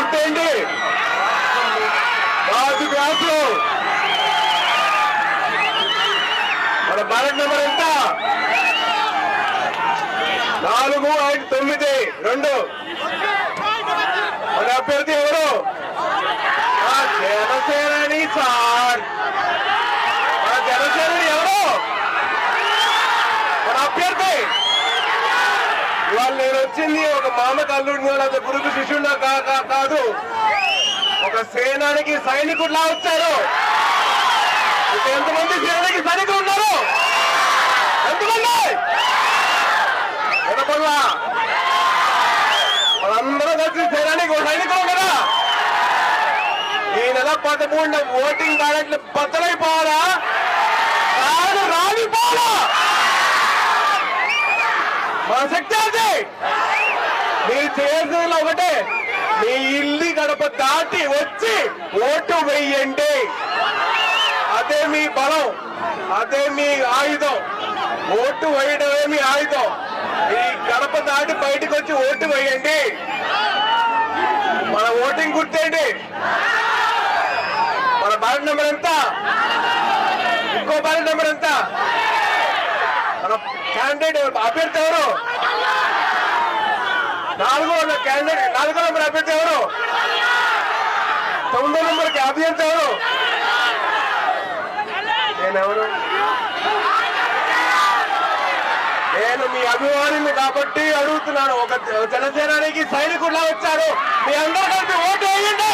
గుర్తేంటి Raju glass మన ballot number ఎంత? నాలుగు ఐదు తొమ్మిది రెండు మన అభ్యర్థి ఎవరు ఆ జనసేనని సార్ మన జనసేనని ఎవరు మన అభ్యర్థి వాళ్ళు నేను వచ్చింది ఒక మామకి అల్లుడిని లేదా గురుకు శిష్యుడినా కాదు. ఒక సేనానికి సైనికుడిలా వచ్చారు. ఎంతమంది సేనానికి సైనికులు ఉన్నారు? ఎంతమంది? వినపల్లా మనందరం కలిసి సేనానికి సైనికులు ఉన్నారా? ఈ నెల పదమూడున ఓటింగ్ బ్యాలెట్లు బద్దలైపోవాలా? కాదు. మా శక్తి అది. మీరు చేసిన ఒకటే. మీ ఇల్లు గడప దాటి వచ్చి ఓటు వెయ్యండి. అదే మీ బలం అదే మీ ఆయుధం. ఓటు వేయడమే మీ ఆయుధం. మీ గడప దాటి బయటకు వచ్చి ఓటు వేయండి. మన ఓటింగ్ గుర్తేంటి? మన బ్యాలెట్ నెంబర్ ఎంత? ఇంకో బ్యాలెట్ నెంబర్ ఎంత? క్యాండిడేట్ అభ్యర్థి ఎవరు? నాలుగో క్యాండిడేట్ నాలుగో నెంబర్ అభ్యర్థి ఎవరు? తొమ్మిదో నెంబర్ అభ్యర్థి ఎవరు? నేనెవరు నేను మీ అభిమానిని కాబట్టి అడుగుతున్నాను. ఒక జనసేనానికి సైనికుల్లా వచ్చారు. మీ అందరూ కలిపి ఓటు వేయండి.